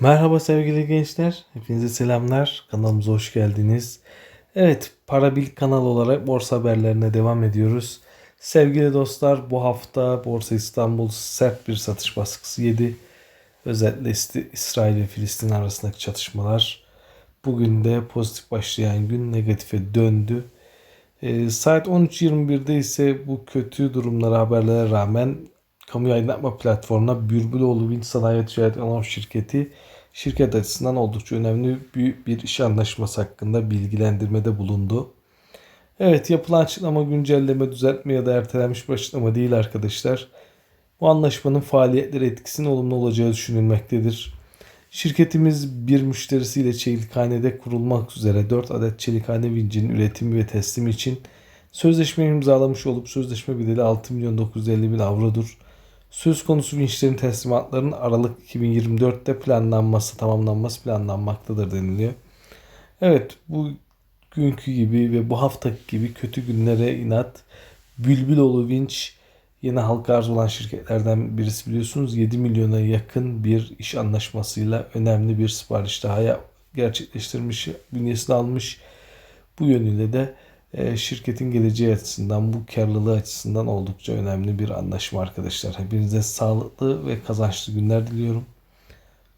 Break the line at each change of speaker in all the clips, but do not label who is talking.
Merhaba sevgili gençler. Hepinize selamlar. Kanalımıza hoş geldiniz. Evet, Parabil kanal olarak borsa haberlerine devam ediyoruz. Sevgili dostlar, bu hafta Borsa İstanbul sert bir satış baskısı yedi. Özellikle İsrail ve Filistin arasındaki çatışmalar. Bugün de pozitif başlayan gün negatife döndü. Ee, saat 13.21'de ise bu kötü durumlara haberlere rağmen kamu yayınlatma platformuna Bülbüloğlu Wind Sanayi Ticaret Anonim Şirketi şirket açısından oldukça önemli büyük bir iş anlaşması hakkında bilgilendirmede bulundu. Evet yapılan açıklama güncelleme, düzeltme ya da ertelenmiş bir açıklama değil arkadaşlar. Bu anlaşmanın faaliyetleri etkisinin olumlu olacağı düşünülmektedir. Şirketimiz bir müşterisiyle çelikhanede kurulmak üzere 4 adet çelikhane vincinin üretimi ve teslimi için sözleşme imzalamış olup sözleşme bedeli 6 milyon 950 bin avrodur. Söz konusu vinçlerin teslimatlarının Aralık 2024'te planlanması, tamamlanması planlanmaktadır deniliyor. Evet, bugünkü gibi ve bu haftaki gibi kötü günlere inat Bülbüloğlu Vinç yeni halka arz olan şirketlerden birisi biliyorsunuz 7 milyona yakın bir iş anlaşmasıyla önemli bir sipariş daha gerçekleştirmiş, bünyesine almış. Bu yönüyle de şirketin geleceği açısından, bu karlılığı açısından oldukça önemli bir anlaşma arkadaşlar. Hepinize sağlıklı ve kazançlı günler diliyorum.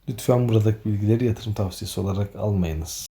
Lütfen buradaki bilgileri yatırım tavsiyesi olarak almayınız.